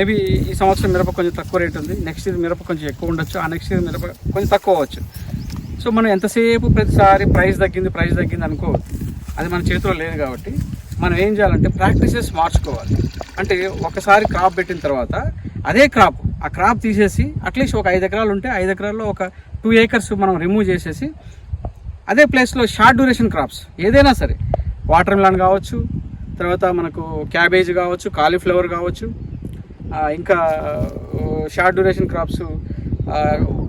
Maybe ఈ సంవత్సరం మిరప కొంచెం తక్కువ రేట్ ఉంది. నెక్స్ట్ ఇయర్ మిరప కొంచెం ఎక్కువ ఉండొచ్చు. ఆ నెక్స్ట్ ఇయర్ మిరప కొంచెం తక్కువ అవ్వచ్చు. సో మనం ఎంతసేపు ప్రతిసారి ప్రైస్ తగ్గింది ప్రైస్ తగ్గింది అనుకో అది మన చేతిలో లేదు కాబట్టి మనం ఏం చేయాలంటే ప్రాక్టీసెస్ మార్చుకోవాలి. అంటే ఒకసారి క్రాప్ పెట్టిన తర్వాత అదే క్రాప్ ఆ క్రాప్ తీసేసి అట్లీస్ట్ ఒక ఐదు ఎకరాలు ఉంటే ఐదు ఎకరాల్లో ఒక టూ ఏకర్స్ మనం రిమూవ్ చేసేసి అదే ప్లేస్లో షార్ట్ డ్యూరేషన్ క్రాప్స్ ఏదైనా సరే. వాటర్ మిలాన్ కావచ్చు తర్వాత మనకు క్యాబేజ్ కావచ్చు కాలీఫ్లవర్ కావచ్చు ఇంకా షార్ట్ డ్యూరేషన్ క్రాప్స్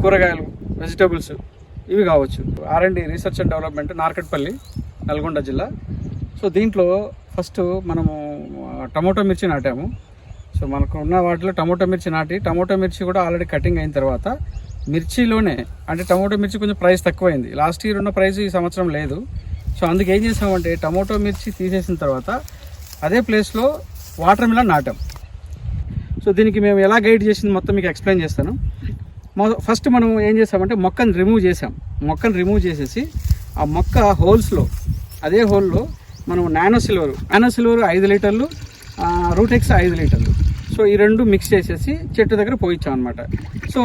కూరగాయలు వెజిటబుల్స్ ఇవి కావచ్చు. R and research and development Narketpally Nalgonda జిల్లా. సో దీంట్లో ఫస్ట్ మనము టమోటో మిర్చి నాటాము. సో మనకు ఉన్న వాటిలో టమోటో మిర్చి నాటి టమోటో మిర్చి కూడా ఆల్రెడీ కటింగ్ అయిన తర్వాత మిర్చిలోనే అంటే టమోటో మిర్చి కొంచెం ప్రైస్ తక్కువైంది. లాస్ట్ ఇయర్ ఉన్న ప్రైస్ ఈ సంవత్సరం లేదు. సో అందుకు ఏం చేసామంటే టమోటో మిర్చి తీసేసిన తర్వాత అదే ప్లేస్లో వాటర్ మిలన్ నాటాం. సో దీనికి మేము ఎలా గైడ్ చేసింది మొత్తం మీకు ఎక్స్ప్లెయిన్ చేస్తాను. ఫస్ట్ మనం ఏం చేసామంటే మొక్కను రిమూవ్ చేసాం. మొక్కను రిమూవ్ చేసేసి ఆ మొక్క హోల్స్లో అదే హోల్లో మనం నానో సిల్వర్ నానో సిల్వర్ ఐదు లీటర్లు రూటెక్స్ ఐదు లీటర్లు. సో ఈ రెండు మిక్స్ చేసేసి చెట్టు దగ్గర పోయించాం అనమాట సో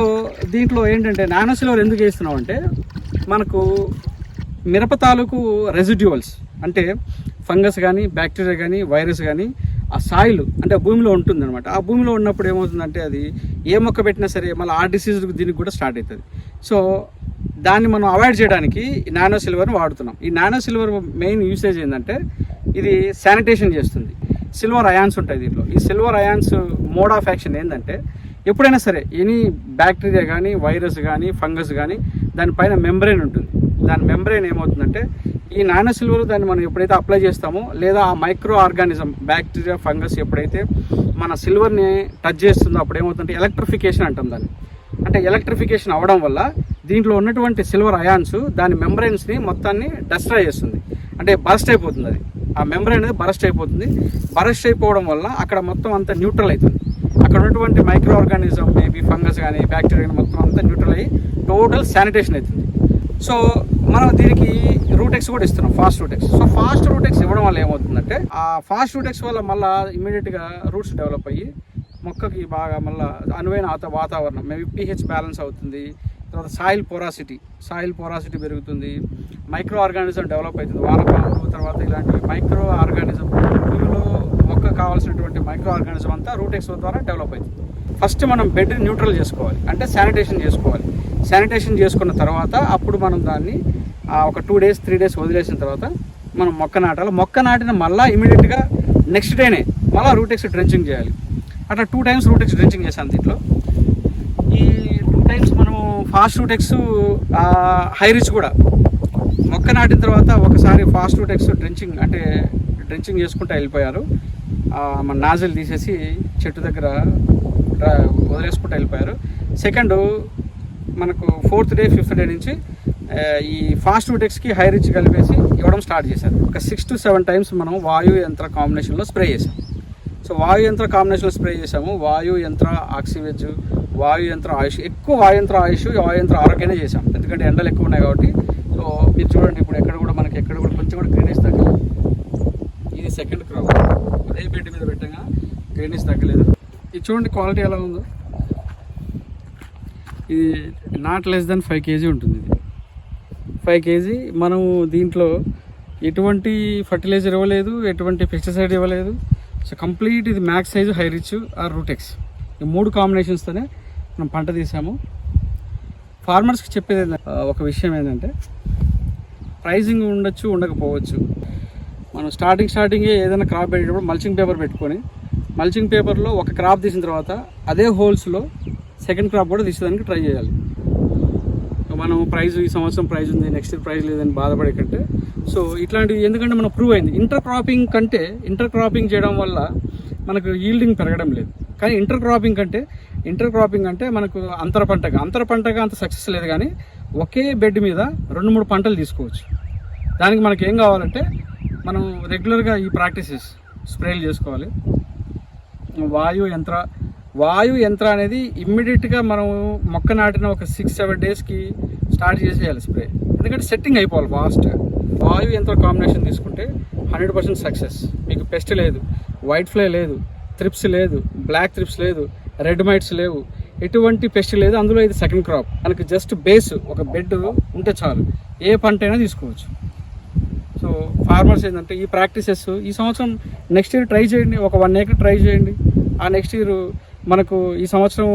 దీంట్లో ఏంటంటే నానో సిల్వర్ ఎందుకు వేస్తున్నాం అంటే మనకు మిరప తాలూకు రెసిడ్యువల్స్ అంటే ఫంగస్ కానీ బ్యాక్టీరియా కానీ వైరస్ కానీ ఆ సాయిల్ అంటే భూమిలో ఉంటుందన్నమాట. ఆ భూమిలో ఉన్నప్పుడు ఏమవుతుందంటే అది ఏ మొక్క పెట్టినా సరే మళ్ళీ ఆ డిసీజ్ దీనికి కూడా స్టార్ట్ అవుతుంది సో దాన్ని మనం అవాయిడ్ చేయడానికి ఈ నానో సిల్వర్ని వాడుతున్నాం. ఈ నానో సిల్వర్ మెయిన్ యూసేజ్ ఏంటంటే ఇది శానిటేషన్ చేస్తుంది. సిల్వర్ అయాన్స్ ఉంటాయి దీంట్లో. ఈ silver ions mode of action ఏంటంటే ఎప్పుడైనా సరే ఎనీ బ్యాక్టీరియా కానీ వైరస్ కానీ ఫంగస్ కానీ దానిపైన మెంబ్రెయిన్ ఉంటుంది. దాని మెంబ్రెయిన్ ఏమవుతుందంటే ఈ నానో సిల్వర్ దాన్ని మనం ఎప్పుడైతే అప్లై చేస్తామో లేదా ఆ మైక్రో ఆర్గానిజం బ్యాక్టీరియా ఫంగస్ ఎప్పుడైతే మన సిల్వర్ని టచ్ చేస్తుందో అప్పుడు ఏమవుతుందంటే ఎలక్ట్రిఫికేషన్ అంటాం దాన్ని. అంటే ఎలక్ట్రిఫికేషన్ అవ్వడం వల్ల దీంట్లో ఉన్నటువంటి సిల్వర్ అయాన్స్ దాని మెంబ్రెయిన్స్ని మొత్తాన్ని డస్ట్రాయ్ చేస్తుంది. అంటే బరస్ట్ అయిపోతుంది అది. ఆ మెంబ్రెయిన్ అనేది బరస్ట్ అయిపోతుంది. బరస్ట్ అయిపోవడం వల్ల అక్కడ మొత్తం అంతా న్యూట్రల్ అవుతుంది. అక్కడ ఉన్నటువంటి మైక్రో ఆర్గానిజం మేబీ ఫంగస్ కానీ బ్యాక్టీరియా కానీ మొత్తం అంతా న్యూట్రల్ అయ్యి టోటల్ శానిటేషన్ అవుతుంది. సో మనం దీనికి రూటెక్స్ కూడా ఇస్తున్నాం fast Rootex so fast Rootex ఇవ్వడం వల్ల ఏమవుతుందంటే ఆ ఫాస్ట్ రూటెక్స్ వల్ల మళ్ళీ ఇమీడియట్గా రూట్స్ డెవలప్ అయ్యి మొక్కకి బాగా మళ్ళీ అనువైన వాతావరణం మేబీ పీహెచ్ బ్యాలెన్స్ అవుతుంది. తర్వాత సాయిల్ పోరాసిటీ సాయిల్ పోరాసిటీ పెరుగుతుంది. మైక్రో ఆర్గానిజం డెవలప్ అవుతుంది. వానపాములు తర్వాత ఇలాంటి మైక్రో ఆర్గానిజం భూమిలో మొక్క కావాల్సినటువంటి మైక్రో ఆర్గానిజం అంతా రూటెక్స్ ద్వారా డెవలప్ అవుతుంది. ఫస్ట్ మనం బెడ్ న్యూట్రల్ చేసుకోవాలి. అంటే శానిటేషన్ చేసుకోవాలి. శానిటేషన్ చేసుకున్న తర్వాత అప్పుడు మనం దాన్ని ఒక టూ డేస్ త్రీ డేస్ వదిలేసిన తర్వాత మనం మొక్క నాటాలి. మొక్క నాటిన మళ్ళీ ఇమీడియట్గా నెక్స్ట్ డేనే మళ్ళీ రూటెక్స్ డ్రెంచింగ్ చేయాలి. అట్లా టూ టైమ్స్ రూటెక్స్ డ్రెంచింగ్ చేశాను దీంట్లో. ఈ టూ టైమ్స్ మనము ఫాస్ట్ రూటెక్స్ హై రిచ్ కూడా మొక్క నాటిన తర్వాత ఒకసారి ఫాస్ట్ రూటెక్స్ డ్రెంచింగ్ అంటే డ్రెంచింగ్ చేసుకుంటూ వెళ్ళిపోయారు. మన నాజిల్ తీసేసి చెట్టు దగ్గర వదిలేసుకుంటూ వెళ్ళిపోయారు. సెకండ్ మనకు ఫోర్త్ డే ఫిఫ్త్ డే నుంచి ఈ ఫాస్ట్ రూటెక్స్కి హై రిచ్ కలిపేసి ఇవ్వడం స్టార్ట్ చేశారు. ఒక సిక్స్ టు సెవెన్ టైమ్స్ మనం వాయు యంత్ర కాంబినేషన్లో స్ప్రే చేసాం సో వాయు యంత్ర కాంబినేషన్లో స్ప్రే చేసాము వాయు యంత్ర ఆక్సివెజ్ వాయు యంత్ర ఆయుష్ ఎక్కువ వాయు యంత్ర ఆయుష్ వాయు యంత్ర ఆరోగ్యమే చేసాం ఎందుకంటే ఎండలు ఎక్కువ ఉన్నాయి కాబట్టి. సో మీరు చూడండి ఇప్పుడు ఎక్కడ కూడా మనకి ఎక్కడ కూడా కొంచెం కూడా గ్రీనేజ్ తగ్గలేదు. ఇది సెకండ్ క్రాప్. అదే బెడ్ మీద పెట్టగా గ్రీనీస్ తగ్గలేదు. ఇది చూడండి క్వాలిటీ ఎలా ఉందో. ఇది not less than five KG ఉంటుంది ఇది. ఫైవ్ కేజీ మనము దీంట్లో ఎటువంటి ఫర్టిలైజర్ ఇవ్వలేదు ఎటువంటి పెస్టిసైడ్ ఇవ్వలేదు. సో కంప్లీట్ ఇది max size high rich or Rootex ఈ మూడు కాంబినేషన్స్తోనే మనం పంట తీసాము. ఫార్మర్స్కి చెప్పేది ఒక విషయం ఏంటంటే ప్రైజింగ్ ఉండొచ్చు ఉండకపోవచ్చు. మనం స్టార్టింగ్ స్టార్టింగే ఏదైనా క్రాప్ పెట్టేటప్పుడు మల్చింగ్ పేపర్ పెట్టుకొని మల్చింగ్ పేపర్లో ఒక క్రాప్ తీసిన తర్వాత అదే హోల్స్లో సెకండ్ క్రాప్ కూడా తీసేదానికి ట్రై చేయాలి. మనం ప్రైజ్ ఈ సంవత్సరం ప్రైజ్ ఉంది నెక్స్ట్ ఇయర్ ప్రైజ్ లేదని బాధపడే కంటే సో ఇట్లాంటివి ఎందుకంటే మనం ప్రూవ్ అయింది. ఇంటర్ క్రాపింగ్ కంటే ఇంటర్ క్రాపింగ్ చేయడం వల్ల మనకు ఈల్డింగ్ పెరగడం లేదు. కానీ ఇంటర్ క్రాపింగ్ కంటే ఇంటర్ క్రాపింగ్ అంటే మనకు అంతర పంటగా. అంతర పంటగా అంత సక్సెస్ లేదు కానీ ఒకే బెడ్ మీద రెండు మూడు పంటలు తీసుకోవచ్చు. దానికి మనకి ఏం కావాలంటే మనం రెగ్యులర్గా ఈ ప్రాక్టీసెస్ స్ప్రేలు చేసుకోవాలి. వాయు యంత్ర వాయు యంత్ర అనేది ఇమ్మీడియట్గా మనం మొక్క నాటిన ఒక సిక్స్ సెవెన్ డేస్కి స్టార్ట్ చేసేయాలి స్ప్రే ఎందుకంటే సెట్టింగ్ అయిపోవాలి ఫాస్ట్ వాయు యంత్ర కాంబినేషన్ తీసుకుంటే హండ్రెడ్ పర్సెంట్ సక్సెస్ మీకు పెస్ట్ లేదు వైట్ ఫ్లై లేదు త్రిప్స్ లేదు బ్లాక్ త్రిప్స్ లేదు రెడ్ మైట్స్ లేవు. ఎటువంటి పెస్ట్ లేదు అందులో ఇది సెకండ్ క్రాప్ మనకి జస్ట్ బేస్ ఒక బెడ్ ఉంటే చాలు. ఏ పంట అయినా తీసుకోవచ్చు. సో ఫార్మర్స్ ఏంటంటే ఈ ప్రాక్టీసెస్ ఈ సంవత్సరం నెక్స్ట్ ఇయర్ ట్రై చేయండి. ఒక వన్ ఏకర్ ట్రై చేయండి. ఆ నెక్స్ట్ ఇయర్ మనకు ఈ సంవత్సరం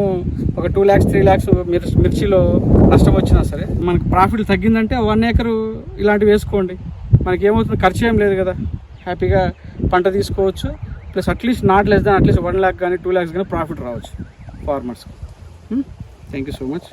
ఒక టూ ల్యాక్స్ త్రీ ల్యాక్స్ మిర్చి మిర్చిలో నష్టం వచ్చినా సరే మనకు ప్రాఫిట్ తగ్గిందంటే వన్ ఏకరు ఇలాంటివి వేసుకోండి. మనకి ఏమవుతుంది? ఖర్చు ఏం లేదు కదా. హ్యాపీగా పంట తీసుకోవచ్చు. Plus at least not less than at least one lakh కానీ టూ ల్యాక్స్ కానీ ప్రాఫిట్ రావచ్చు farmers thank you so much